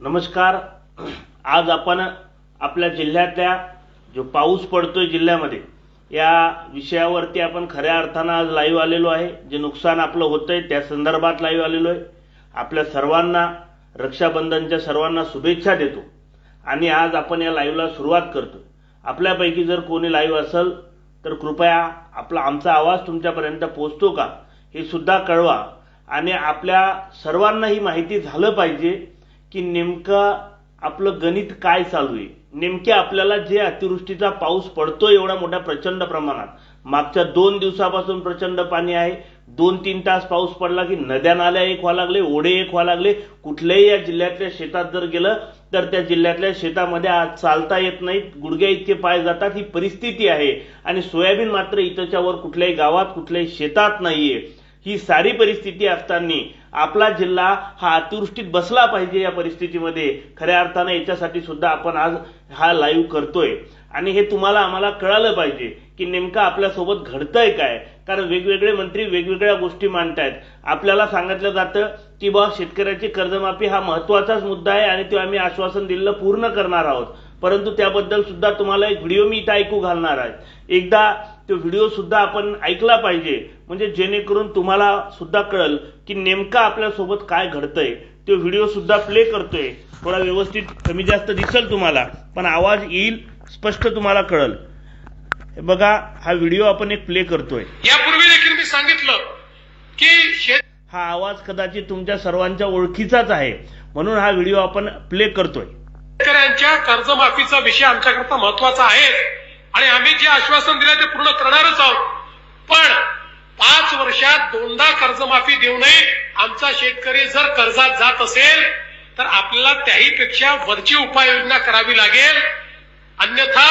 नमस्कार. आज आपण आपल्या जिल्ह्यातल्या जो पाऊस पडतोय जिल्ह्यामध्ये या विषयावरती आपण खऱ्या अर्थानं आज लाईव्ह आलेलो आहे. जे नुकसान आपलं होतंय त्या संदर्भात लाईव्ह आलेलो आहे. आपल्या सर्वांना रक्षाबंधनच्या सर्वांना शुभेच्छा देतो. आणि आज आपण या लाईव्हला सुरुवात करतो आपल्यापैकी जर कोणी लाईव्ह असेल तर कृपया आपला आमचा आवाज तुमच्यापर्यंत पोचतो का हे सुद्धा कळवा. आणि आपल्या सर्वांना ही माहिती झालं पाहिजे की नेमकं आपलं गणित काय चालू आहे? नेमक्या आपल्याला जे अतिवृष्टीचा पाऊस पडतोय एवढा मोठ्या प्रचंड प्रमाणात. मागच्या दोन दिवसापासून प्रचंड पाणी आहे. दोन तीन तास पाऊस पडला की नद्या नाल्या एक व्हायला लागले ओढे एक व्हायला लागले. कुठल्याही या जिल्ह्यातल्या शेतात जर गेलं तर त्या जिल्ह्यातल्या शेतामध्ये आज चालता येत नाहीत. गुडघ्या इतके पाय जातात. ही परिस्थिती आहे. आणि सोयाबीन मात्र इथंच्या वर कुठल्याही गावात कुठल्याही शेतात नाहीये. ही सारी परिस्थिती असताना आपला जिल्हा हा अतिवृष्टीत बसला पाहिजे या परिस्थितीमध्ये. खऱ्या अर्थानं याच्यासाठी सुद्धा आपण आज हा लाईव्ह करतोय. आणि हे तुम्हाला आम्हाला कळालं पाहिजे की नेमकं आपल्यासोबत घडतंय काय? कारण वेगवेगळे मंत्री वेगवेगळ्या गोष्टी मांडतायत. आपल्याला सांगितलं जातं की बा शेतकऱ्याची कर्जमाफी हा महत्वाचाच मुद्दा आहे आणि तो आम्ही आश्वासन दिलेलं पूर्ण करणार आहोत. परंतु त्याबद्दल सुद्धा तुम्हाला एक व्हिडिओ मी इथं ऐकू घालणार आहे. एकदा तो व्हिडिओ सुद्धा आपण ऐकला पाहिजे. म्हणजे जेणेकरून तुम्हाला सुद्धा कळल की नेमकं आपल्यासोबत काय घडतंय. तो व्हिडिओ सुद्धा प्ले करतोय. थोडा व्यवस्थित कमी जास्त दिसेल तुम्हाला पण आवाज येईल स्पष्ट तुम्हाला कळल. हे बघा हा व्हिडिओ आपण एक प्ले करतोय. यापूर्वी देखील मी सांगितलं की हा आवाज कदाचित तुमच्या सर्वांच्या ओळखीचाच आहे. म्हणून हा व्हिडिओ आपण प्ले करतोय. शेतकऱ्यांच्या कर्जमाफीचा विषय आमच्याकरता महत्त्वाचा आहे. आणि आम्ही जे आश्वासन दिलं ते पूर्ण करणारच आहोत. पण पाच वर्षात दोनदा कर्जमाफी देऊ नये. आमचा शेतकरी जर कर्जात जात असेल तर आपल्याला त्याहीपेक्षा वरची उपाययोजना करावी लागेल. अन्यथा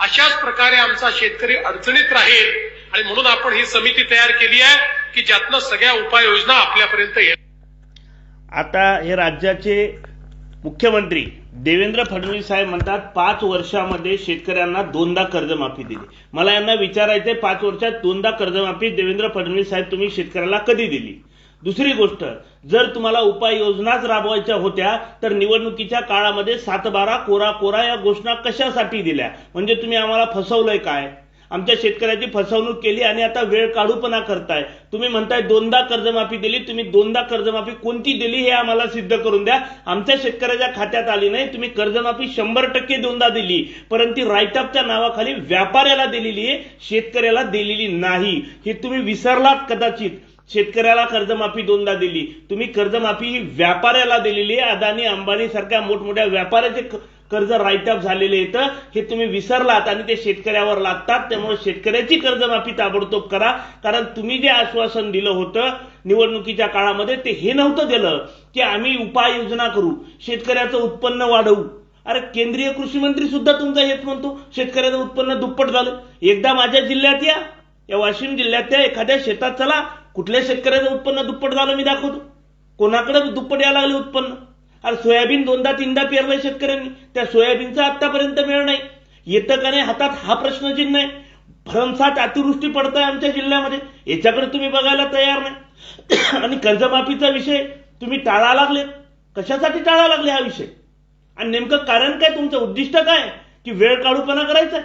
अशाच प्रकारे आमचा शेतकरी अडचणीत राहील. आणि म्हणून आपण ही समिती तयार केली आहे की ज्यातनं सगळ्या उपाययोजना आपल्यापर्यंत येईल. आता हे राज्याचे मुख्यमंत्री देवेंद्र फडणवीस साहेब म्हणतात पाच वर्षामध्ये शेतकऱ्यांना दोनदा कर्जमाफी दिली. मला यांना विचारायचंय पाच वर्षात दोनदा कर्जमाफी देवेंद्र फडणवीस साहेब तुम्ही शेतकऱ्याला कधी दिली? दुसरी गोष्ट जर तुम्हाला उपाययोजनाच राबवायच्या होत्या तर निवडणुकीच्या काळामध्ये सातबारा कोरा कोरा या घोषणा कशासाठी दिल्या? म्हणजे तुम्ही आम्हाला फसवलंय काय? आमच्या शेतकऱ्याची फसवणूक केली आणि आता वेळ काढूपणा करताय. तुम्ही म्हणताय दोनदा कर्जमाफी दिली तुम्ही दोनदा कर्जमाफी कोणती दिली हे आम्हाला सिद्ध करून द्या. आमच्या शेतकऱ्याच्या खात्यात आली नाही तुम्ही कर्जमाफी शंभर टक्के दोनदा दिली परंतु रायतापच्या नावाखाली व्यापाऱ्याला दिलेली आहे शेतकऱ्याला दिलेली नाही. हे तुम्ही विसरलात कदाचित. शेतकऱ्याला कर्जमाफी दोनदा दिली. तुम्ही कर्जमाफी ही व्यापाऱ्याला दिलेली आहे. अदानी अंबानी सारख्या मोठमोठ्या व्यापाऱ्याचे कर्ज कर्ज ऑफ झालेले येतं हे तुम्ही विसरलात आणि ते शेतकऱ्यावर लागतात त्यामुळे शेतकऱ्याची कर्जमाफी ताबडतोब करा. कारण तुम्ही जे आश्वासन दिलं होतं निवडणुकीच्या काळामध्ये ते हे नव्हतं दिलं की आम्ही उपाययोजना करू शेतकऱ्याचं उत्पन्न वाढवू. अरे केंद्रीय कृषी मंत्री सुद्धा तुमचा हेच म्हणतो शेतकऱ्याचं उत्पन्न दुप्पट झालं. एकदा माझ्या जिल्ह्यात या या वाशिम जिल्ह्यातल्या एखाद्या शेतात चला कुठल्या शेतकऱ्याचं उत्पन्न दुप्पट झालं मी दाखवतो. कोणाकडे दुप्पट यायला लागले उत्पन्न? अरे सोयाबीन दोनदा तीनदा पेरलंय शेतकऱ्यांनी. त्या सोयाबीनचा आतापर्यंत मिळ नाही. येतं का नाही? हातात हा प्रश्नचिन्ह आहे. भरमसाठ अतिवृष्टी पडत आहे आमच्या जिल्ह्यामध्ये. याच्याकडे तुम्ही बघायला तयार नाही. आणि कर्जमाफीचा विषय तुम्ही टाळा लागले कशासाठी टाळा लागले हा विषय? आणि नेमकं कारण काय? तुमचं उद्दिष्ट काय? की वेळ काढूपणा करायचा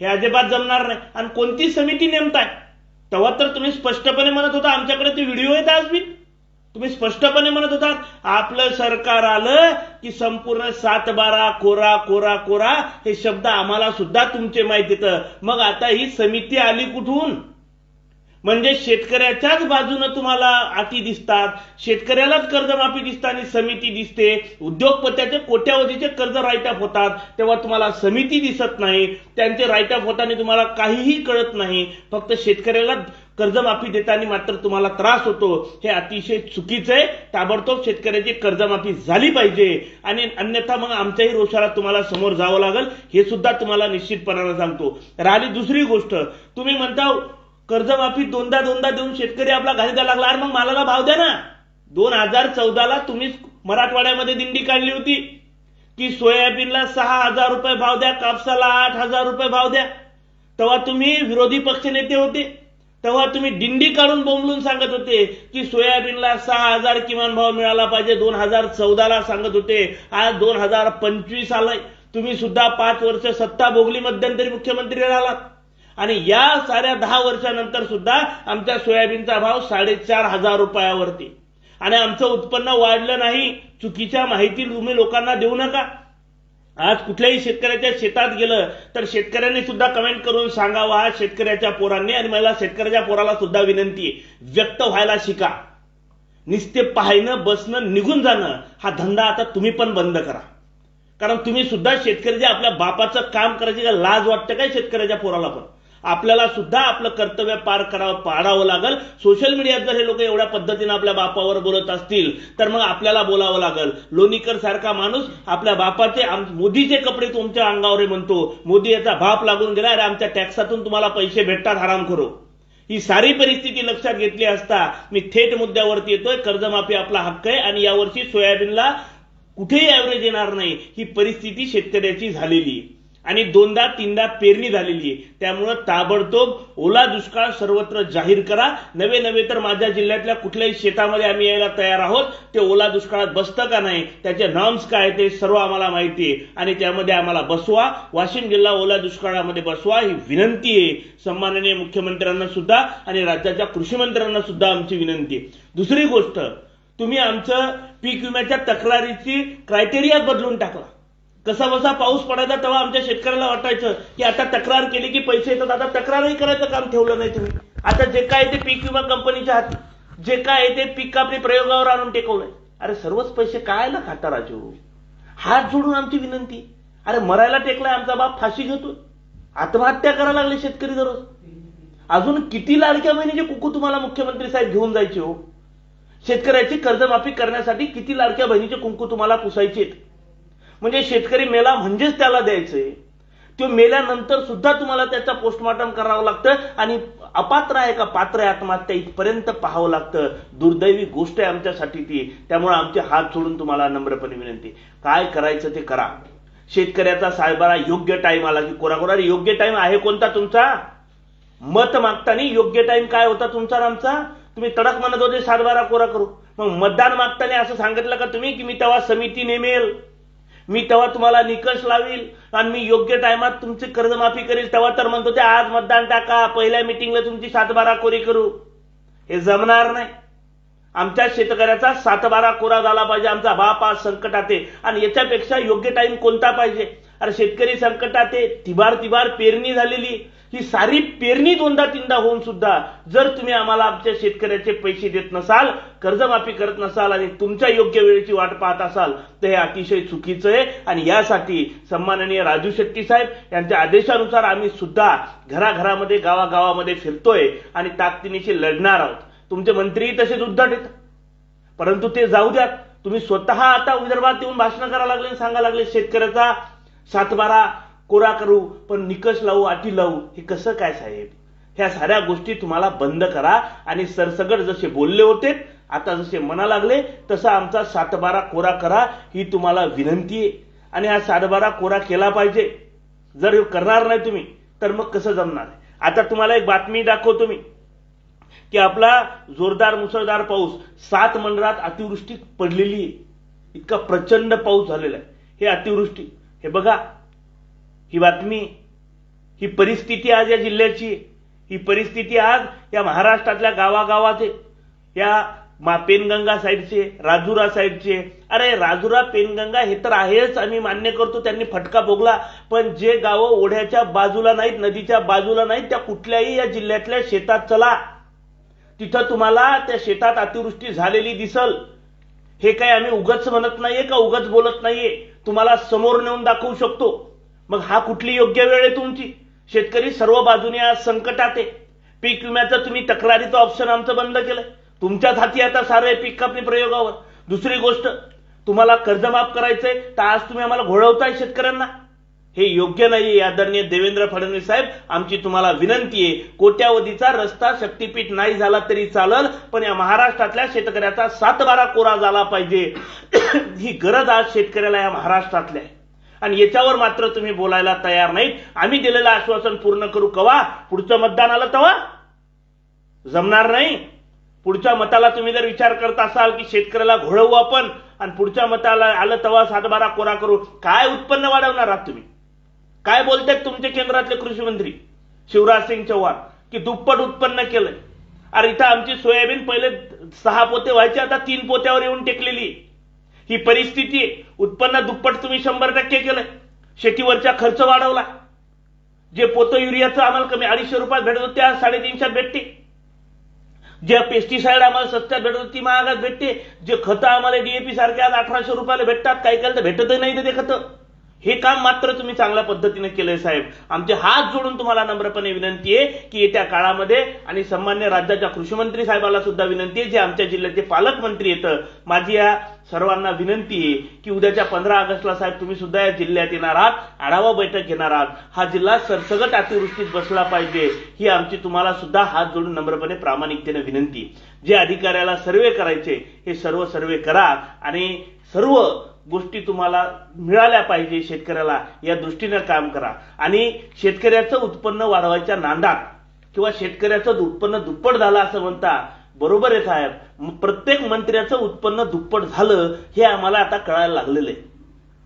हे अजिबात जमणार नाही. आणि कोणती समिती नेमताय? तेव्हा तर तुम्ही स्पष्टपणे म्हणत होता आमच्याकडे ते व्हिडिओ आहेत आज बी. तुम्ही स्पष्टपणे म्हणत होता आपलं सरकार आलं की संपूर्ण सात बारा कोरा कोरा कोरा हे शब्द आम्हाला सुद्धा तुमचे माहीत येतं. मग आता ही समिती आली कुठून? म्हणजे शेतकऱ्याच्याच बाजूनं तुम्हाला अटी दिसतात शेतकऱ्यालाच कर्जमाफी दिसते आणि समिती दिसते. उद्योगपत्याचे कोट्यावधीचे कर्ज राईटअप होतात तेव्हा तुम्हाला समिती दिसत नाही. त्यांचे राईटअप होताना तुम्हाला काहीही कळत नाही. फक्त शेतकऱ्याला कर्जमाफी देताना मात्र तुम्हाला त्रास होतो. हे अतिशय चुकीचं आहे. ताबडतोब शेतकऱ्याची कर्जमाफी झाली पाहिजे. आणि अन्यथा मग आमच्याही रोषाला तुम्हाला समोर जावं लागेल. हे सुद्धा तुम्हाला निश्चितपणानं सांगतो. राहिली दुसरी गोष्ट. तुम्ही म्हणता कर्जमाफी दोनदा दोनदा देऊन शेतकरी आपला घाली द्यायला लागला. अरे मग मालाला भाव द्या ना. दोन हजार चौदाला तुम्हीच मराठवाड्यामध्ये दिंडी काढली होती. की सोयाबीनला सहा हजार रुपये भाव द्या. कापसाला आठ हजार रुपये भाव द्या. तेव्हा तुम्ही विरोधी पक्ष नेते होते. तेव्हा तुम्ही दिंडी काढून बोंबलून सांगत होते की सोयाबीनला सहा हजार किमान भाव मिळाला पाहिजे दोन हजार चौदाला सांगत होते. आज दोन हजार पंचवीस आलाय. तुम्ही सुद्धा पाच वर्ष सत्ता भोगली मध्यंतरी मुख्यमंत्री राहिलात आणि या साऱ्या दहा वर्षानंतर सुद्धा आमच्या सोयाबीनचा भाव साडेचार हजार रुपयावरती. आणि आमचं उत्पन्न वाढलं नाही. चुकीच्या माहिती तुम्ही लोकांना देऊ नका. आज कुठल्याही शेतकऱ्याच्या शेतात गेलं तर शेतकऱ्यांनी सुद्धा कमेंट करून सांगावा. हा शेतकऱ्याच्या पोरांनी आणि मला शेतकऱ्याच्या पोराला सुद्धा विनंती आहे. व्यक्त व्हायला शिका. नुसते पाहणं बसणं निघून जाणं हा धंदा आता तुम्ही पण बंद करा. कारण तुम्ही सुद्धा शेतकरी जे आपल्या बापाचं काम करायची का लाज वाटतं काय शेतकऱ्याच्या पोराला पण? आपल्याला सुद्धा आपलं कर्तव्य पार करावं पाडावं लागल. सोशल मीडियात जर हे लोक एवढ्या पद्धतीने आपल्या बापावर बोलत असतील तर मग आपल्याला बोलावं लागल. लोणीकर सारखा माणूस आपल्या बापाचे मोदीचे कपडे तुमच्या अंगावर म्हणतो. मोदी याचा भाप लागून गेला अरे आमच्या टॅक्सातून तुम्हाला पैसे भेटतात हराम करो ही सारी परिस्थिती लक्षात घेतली असता मी थेट मुद्द्यावरती येतोय. कर्जमाफी आपला हक्क आहे आणि यावर्षी सोयाबीनला कुठेही ऍव्हरेज येणार नाही. ही परिस्थिती शेतकऱ्याची झालेली आहे. आणि दोनदा तीनदा पेरणी झालेली आहे. त्यामुळं ताबडतोब ओला दुष्काळ सर्वत्र जाहीर करा. नवे नवे तर माझ्या जिल्ह्यातल्या कुठल्याही शेतामध्ये आम्ही यायला तयार आहोत. ते ओला दुष्काळात बसतं का नाही त्याचे नॉर्म्स काय ते सर्व आम्हाला माहिती आहे. आणि त्यामध्ये आम्हाला बसवा. वाशिम जिल्हा ओला दुष्काळामध्ये बसवा ही विनंती आहे. सन्माननीय मुख्यमंत्र्यांना सुद्धा आणि राज्याच्या कृषी मंत्र्यांना सुद्धा आमची विनंती आहे. दुसरी गोष्ट तुम्ही आमचं पीक विम्याच्या तक्रारीची क्रायटेरिया बदलून टाकला. कसा बसा पाऊस पडायचा तेव्हा आमच्या शेतकऱ्याला वाटायचं की आता तक्रार केली की पैसे येतात. आता तक्रारही करायचं काम ठेवलं नाही तुम्ही. आता जे काय ते पीक विमा कंपनीच्या हाती. जे काय ते पीक कापणी प्रयोगावर आणून टेकवलंय. अरे सर्वच पैसे कायला खाता राजू? हात जोडून आमची विनंती. अरे मरायला टेकलाय आमचा बाप फाशी घेतो आत्महत्या करायला लागले शेतकरी दररोज. अजून किती लाडक्या बहिणीचे कुकू तुम्हाला मुख्यमंत्री साहेब घेऊन जायचे हो? शेतकऱ्याची कर्जमाफी करण्यासाठी किती लाडक्या बहिणीचे कुंकू तुम्हाला पुसायचे म्हणजे शेतकरी मेला म्हणजेच त्याला द्यायचंय. तो मेल्यानंतर सुद्धा तुम्हाला त्याचा पोस्टमॉर्टम करावं लागतं आणि अपात्र आहे का पात्र आहे आत्महत्या इथपर्यंत पाहावं लागतं. दुर्दैवी गोष्ट आहे आमच्यासाठी ती. त्यामुळे आमचे हात सोडून तुम्हाला नम्रपणे विनंती. काय करायचं ते करा. शेतकऱ्याचा साहेबाला योग्य टाइम आला की कोरा योग्य टाइम आहे कोणता तुमचा? मत मागताना योग्य टाइम काय होता तुमचा आमचा? तुम्ही तडक म्हणत होते सातबारा कोरा करू. मग मतदान मागताना असं सांगितलं का तुम्ही की मी तेव्हा समिती नेमेल? मी तेव्हा तुम्हाला निकष लावील आणि मी योग्य टायमात तुमची कर्जमाफी करेल तेव्हा तर म्हणतो ते आज मतदान टाका पहिल्या मिटिंगला तुमची सातबारा कोरी करू. हे जमणार नाही. आमच्या शेतकऱ्याचा सातबारा कोरा झाला पाहिजे आमचा बाप आज संकटात आहे आणि याच्यापेक्षा योग्य टाइम कोणता पाहिजे? अरे शेतकरी संकटात आहे तिबार तिबार पेरणी झालेली ही सारी पेरणी दोनदा तीनदा होऊन सुद्धा जर तुम्ही आम्हाला आमच्या शेतकऱ्याचे पैसे देत नसाल कर्जमाफी करत नसाल आणि तुमच्या योग्य वेळेची वाट पाहत असाल तर हे अतिशय चुकीचं आहे. आणि यासाठी सन्माननीय राजू शेट्टी साहेब यांच्या आदेशानुसार आम्ही सुद्धा घराघरामध्ये गावागावामध्ये फिरतोय आणि ताकदीनिशी लढणार आहोत. तुमचे मंत्रीही तसेच उद्धट आहेत. परंतु ते जाऊ द्यात. तुम्ही स्वतः आता विदर्भात येऊन भाषण करायला लागले आणि सांगायला लागले शेतकऱ्याचा सातबारा कोरा करू पण निकष लावू अटी लावू हे कसं काय साहेब? ह्या साऱ्या गोष्टी तुम्हाला बंद करा आणि सरसगट जसे बोलले होते आता जसे म्हणा लागले तसा आमचा सातबारा कोरा करा ही तुम्हाला विनंती आहे. आणि हा सातबारा कोरा केला पाहिजे. जर करणार नाही तुम्ही तर मग कसं जमणार आता तुम्हाला एक बातमी दाखवतो मी की आपला जोरदार मुसळधार पाऊस सात मंडळात अतिवृष्टी पडलेली आहे. इतका प्रचंड पाऊस झालेला आहे. हे अतिवृष्टी हे बघा ही बातमी ही परिस्थिती आज या जिल्ह्याची ही परिस्थिती आज या महाराष्ट्रातल्या गावागावाचे या मा पेनगंगा साईडचे राजुरा साईडचे. अरे राजुरा पेनगंगा हे तर आहेच आम्ही मान्य करतो त्यांनी फटका भोगला. पण जे गावं ओढ्याच्या बाजूला नाहीत नदीच्या बाजूला नाहीत त्या कुठल्याही या जिल्ह्यातल्या शेतात चला. तिथं तुम्हाला त्या शेतात अतिवृष्टी झालेली दिसल. हे काय आम्ही उगच म्हणत नाहीये का उगच बोलत नाहीये? तुम्हाला समोर नेऊन दाखवू शकतो. मग हा कुठली योग्य वेळ आहे तुमची? शेतकरी सर्व बाजूने आज संकटात आहे. पीक विम्याचं तुम्ही तक्रारीचं ऑप्शन आमचं बंद केलं तुमच्याच हाती आता सारे आहे पीक कापणी प्रयोगावर. दुसरी गोष्ट तुम्हाला कर्जमाफ करायचंय तर आज तुम्ही आम्हाला घोळवताय शेतकऱ्यांना. हे योग्य नाही आदरणीय देवेंद्र फडणवीस साहेब. आमची तुम्हाला विनंती आहे कोट्यावधीचा रस्ता शक्तीपीठ नाही झाला तरी चालल पण या महाराष्ट्रातल्या शेतकऱ्याचा सातबारा कोरा झाला पाहिजे. ही गरज आज शेतकऱ्याला या महाराष्ट्रातल्या आहे. आणि याच्यावर मात्र तुम्ही बोलायला तयार नाहीत. आम्ही दिलेलं आश्वासन पूर्ण करू कवा? पुढचं मतदान आलं तेव्हा जमणार नाही. पुढच्या मताला तुम्ही जर विचार करत असाल की शेतकऱ्याला घोळवू आपण आणि पुढच्या मताला आलं तेव्हा सातबारा कोरा करू काय उत्पन्न वाढवणार आहात तुम्ही? काय बोलतायत तुमचे केंद्रातले कृषी मंत्री? शिवराज सिंग चौहान की दुप्पट उत्पन्न केलंय. अरे इथं आमची सोयाबीन पहिले सहा पोते व्हायचे आता तीन पोत्यावर येऊन टेकलेली आहे. ही परिस्थिती आहे. उत्पन्न दुप्पट तुम्ही शंभर टक्के केलं. शेतीवरचा खर्च वाढवला. जे पोतं युरियाचं आम्हाला कमी अडीचशे रुपयात भेटत होते आज साडेतीनशेत भेटते. जे पेस्टिसाइड आम्हाला सस्त्यात भेटत होती महागात भेटते. जे खतं आम्हाला डीएपी सारखे आज अठराशे रुपयाला भेटतात काही काही तर भेटतही नाही ते खतं. हे काम मात्र तुम्ही चांगल्या पद्धतीने केलंय साहेब. आमचे हात जोडून तुम्हाला नम्रपणे विनंती आहे की येत्या काळामध्ये आणि सन्मान्य राज्याच्या कृषीमंत्री साहेबाला सुद्धा विनंती आहे जे आमच्या जिल्ह्याचे पालकमंत्री येतं माझी या सर्वांना विनंती आहे की उद्याच्या पंधरा ऑगस्टला साहेब तुम्ही सुद्धा या जिल्ह्यात येणार आहात आढावा बैठक घेणार आहात. हा जिल्हा सरसगट अतिवृष्टीत बसला पाहिजे ही आमची तुम्हाला सुद्धा हात जोडून नम्रपणे प्रामाणिकतेने विनंती जे अधिकाऱ्याला सर्वे करायचे हे सर्व सर्वे करा आणि सर्व गोष्टी तुम्हाला मिळाल्या पाहिजे शेतकऱ्याला या दृष्टीनं काम करा. आणि शेतकऱ्याचं उत्पन्न वाढवायच्या नांदात किंवा शेतकऱ्याचं उत्पन्न दुप्पट झालं असं म्हणता बरोबर आहे साहेब. प्रत्येक मंत्र्याचं उत्पन्न दुप्पट झालं हे आम्हाला आता कळायला लागलेलं आहे.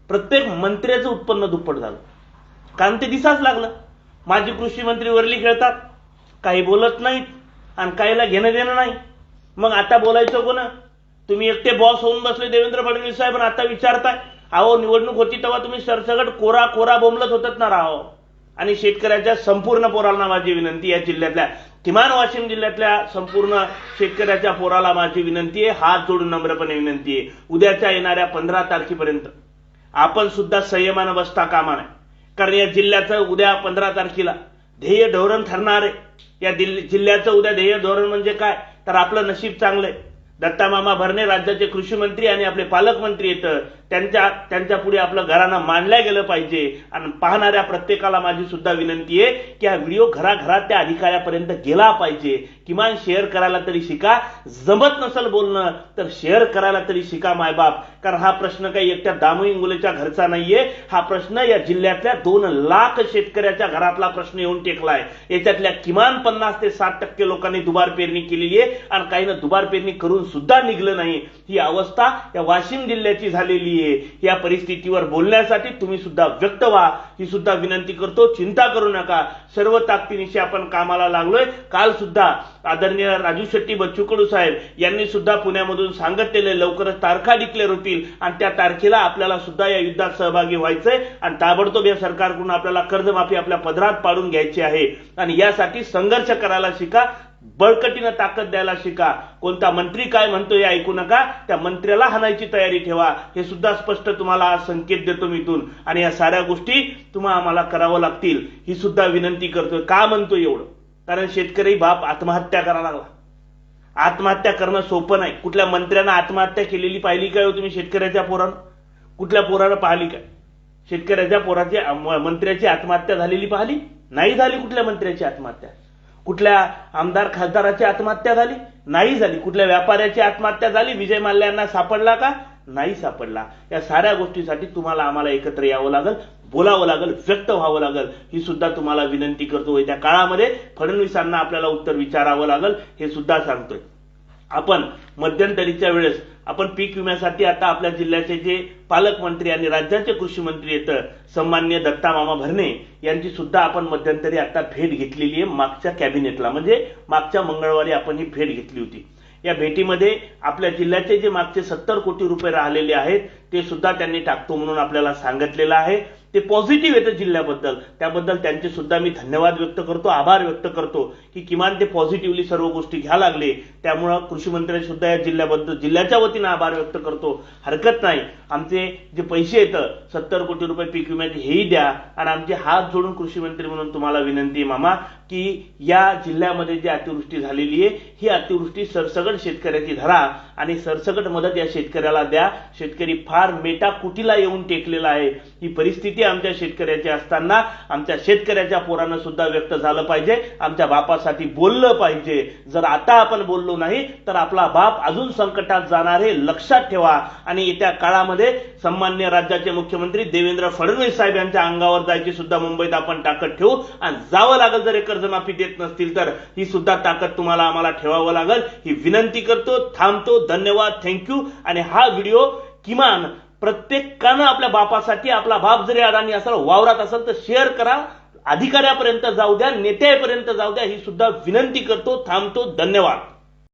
प्रत्येक मंत्र्याचं उत्पन्न दुप्पट झालं. कारण ते दिसाच लागलं. माजी कृषी मंत्री वरली खेळतात. काही बोलत नाहीत आणि काहीला घेणं देणं नाही. मग आता बोलायचं कोण? तुम्ही एकटे बॉस होऊन बसले देवेंद्र फडणवीस साहेब पण आता विचारताय अहो निवडणूक होती तेव्हा तुम्ही सरसगट कोरा कोरा बोंबलत होतात ना राहो आणि शेतकऱ्याच्या संपूर्ण पोराला माझी विनंती या जिल्ह्यातल्या किमान वाशिम जिल्ह्यातल्या संपूर्ण शेतकऱ्याच्या पोराला माझी विनंती आहे हात जोडून नम्रपणे विनंती आहे. उद्याच्या येणाऱ्या पंधरा तारखेपर्यंत आपण सुद्धा संयमानं बसता कामा नाही कारण या जिल्ह्याचं उद्या पंधरा तारखेला ध्येय धोरण ठरणार आहे. या दिल्ली- जिल्ह्याचं उद्या ध्येय धोरण म्हणजे काय? तर आपलं नशीब चांगलंय आहे. दत्तामामा भरणे राज्याचे कृषी मंत्री आणि आपले पालकमंत्री येतं त्यांच्या त्यांच्या पुढे आपलं घरानं मांडलं गेलं पाहिजे. आणि पाहणाऱ्या प्रत्येकाला माझी सुद्धा विनंती आहे की हा व्हिडिओ घराघरात त्या अधिकाऱ्यापर्यंत गेला पाहिजे. किमान शेअर करायला तरी शिका. जमत नसेल बोलणं तर शेअर करायला तरी शिका मायबाप. कारण हा प्रश्न काही एकट्या दामू इंगोलेच्या घरचा नाहीये. हा प्रश्न या जिल्ह्यातल्या दोन लाख शेतकऱ्याच्या घरातला प्रश्न येऊन टेकलाय. याच्यातल्या किमान पन्नास ते साठ टक्के लोकांनी दुबार पेरणी केलेली आहे आणि काहीनं दुबार पेरणी करून सुद्धा निघलं नाही. ही अवस्था या वाशिम जिल्ह्याची झालेली आहे. या परिस्थितीवर बोलण्यासाठी तुम्ही सुद्धा व्यक्त व्हा. ही सुद्धा विनंती करतो चिंता करू नका. सर्व ताकदीनिशी आपण कामाला लागलोय. काल सुद्धा आदरणीय राजू शेट्टी बच्चू कडू साहेब यांनी सुद्धा पुण्यामधून सांगितलेले लवकरच तारखा डिक्लेअर होतील. आणि त्या तारखेला आपल्याला सुद्धा या युद्धात सहभागी व्हायचंय. आणि ताबडतोब या सरकारकडून आपल्याला कर्जमाफी आपल्या पदरात पाडून घ्यायची आहे. आणि यासाठी संघर्ष करायला शिका बळकटीनं ताकद द्यायला शिका. कोणता मंत्री काय म्हणतो हे ऐकू नका. त्या मंत्र्याला हाणायची तयारी ठेवा. हे सुद्धा स्पष्ट तुम्हाला आज संकेत देतो मी इथून. आणि या साऱ्या गोष्टी तुम्हाला आम्हाला करावं लागतील. ही सुद्धा विनंती करतोय. का म्हणतो एवढं? कारण शेतकरी बाप आत्महत्या करायला लागला. आत्महत्या करणं सोपं नाही. कुठल्या मंत्र्यानं आत्महत्या केलेली पाहिली काय हो तुम्ही शेतकऱ्याच्या पोरानं? कुठल्या पोरानं पाहिली काय? शेतकऱ्याच्या पोराची मंत्र्याची आत्महत्या झालेली पाहिली? नाही झाली कुठल्या मंत्र्याची आत्महत्या? कुठल्या आमदार खासदाराची आत्महत्या झाली? नाही झाली. कुठल्या व्यापाऱ्याची आत्महत्या झाली? विजय माल्यांना सापडला का? नाही सापडला. या साऱ्या गोष्टीसाठी तुम्हाला आम्हाला एकत्र यावं लागेल बोलावं लागेल व्यक्त व्हावं लागेल. ही सुद्धा तुम्हाला विनंती करतो. त्या काळामध्ये फडणवीसांना आपल्याला उत्तर विचारावं लागेल हे सुद्धा सांगतोय. आपण मध्यंतरीच्या वेळेस आपण पीक विम्यासाठी आता आपल्या जिल्ह्याचे जे पालकमंत्री आणि राज्याचे कृषी मंत्री येत सन्मान्य दत्ता मामा भरणे यांची सुद्धा आपण मध्यंतरी आता भेट घेतलेली आहे मागच्या कॅबिनेटला. म्हणजे मागच्या मंगळवारी आपण ही भेट घेतली होती. या भेटीमध्ये आपल्या जिल्ह्याचे जे मागचे सत्तर कोटी रुपये राहिलेले आहेत ते सुद्धा त्यांनी टाकतो म्हणून आपल्याला सांगितलेलं आहे. ते पॉझिटिव्ह येतं जिल्ह्याबद्दल. त्याबद्दल त्यांचे सुद्धा मी धन्यवाद व्यक्त करतो आभार व्यक्त करतो की किमान ते पॉझिटिव्हली सर्व गोष्टी घ्या लागले. त्यामुळं कृषी मंत्र्यांनी सुद्धा या जिल्ह्याबद्दल जिल्ह्याच्या वतीनं आभार व्यक्त करतो. हरकत नाही. आमचे जे पैसे येतं सत्तर कोटी रुपये पीक विम्याचे हेही द्या. आणि आमचे हात जोडून कृषी मंत्री म्हणून तुम्हाला विनंती मामा. की या जिल्ह्यामध्ये जी अतिवृष्टी झालेली आहे ही अतिवृष्टी सरसगट शेतकऱ्याची धरा आणि सरसगट मदत या शेतकऱ्याला द्या. शेतकरी फार मेटा कुटीला येऊन टेकलेला आहे. ही परिस्थिती आमच्या शेतकऱ्याची असताना आमच्या शेतकऱ्याच्या पोरानं सुद्धा व्यक्त झालं पाहिजे. आमच्या बापासाठी बोललं पाहिजे. जर आता आपण बोललो नाही तर आपला बाप अजून संकटात जाणार हे लक्षात ठेवा. आणि येत्या काळामध्ये सन्मान्य राज्याचे मुख्यमंत्री देवेंद्र फडणवीस साहेब यांच्या अंगावर जायची सुद्धा मुंबईत आपण ताकद ठेवू. आणि जावं लागेल जर एक कर्जमाफी देत नसतील तर ही सुद्धा ताकद तुम्हाला आम्हाला ठेवावं लागेल. ही विनंती करतो थांबतो. धन्यवाद. थँक्यू आणि हा व्हिडिओ किमान प्रत्येकानं आपल्या बापासाठी आपला बाप जरी अडाणी असाल वावरात असेल तर शेअर करा. अधिकाऱ्यापर्यंत जाऊ द्या नेत्यापर्यंत जाऊ द्या. ही सुद्धा विनंती करतो थांबतो. धन्यवाद.